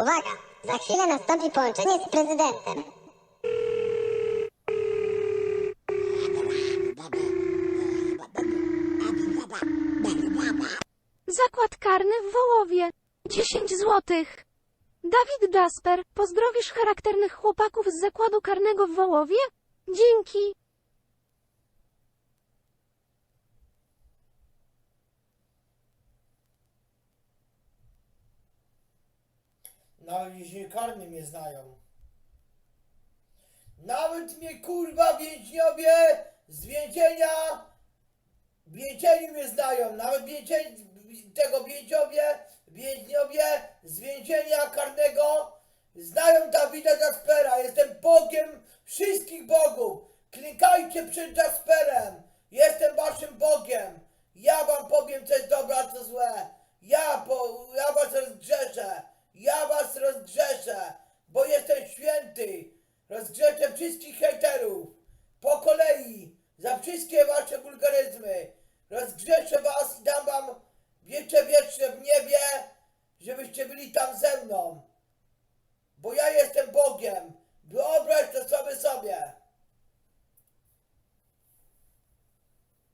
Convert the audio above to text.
Uwaga! Za chwilę nastąpi połączenie z prezydentem. Zakład karny w Wołowie. 10 złotych. Dawid Jasper, pozdrowisz charakternych chłopaków z zakładu karnego w Wołowie? Dzięki. Nawet więźniowie karni mnie znają. Nawet mnie kurwa więźniowie z więzienia w więzieniu mnie znają. Nawet więzień, tego więźniowie, więźniowie z więzienia karnego znają Dawida Jaspera. Jestem Bogiem wszystkich bogów. Klikajcie przed Jasperem. Jestem waszym Bogiem. Ja wam powiem co jest dobre, co złe. Ja, po, ja was rozgrzeszę. Ja was rozgrzeszę, bo jestem święty. Rozgrzeszę wszystkich hejterów. Po kolei. Za wszystkie wasze wulgaryzmy. Rozgrzeszę was i dam wam wiecze wieczne w niebie, żebyście byli tam ze mną. Bo ja jestem Bogiem. Wyobraź to sobie sobie.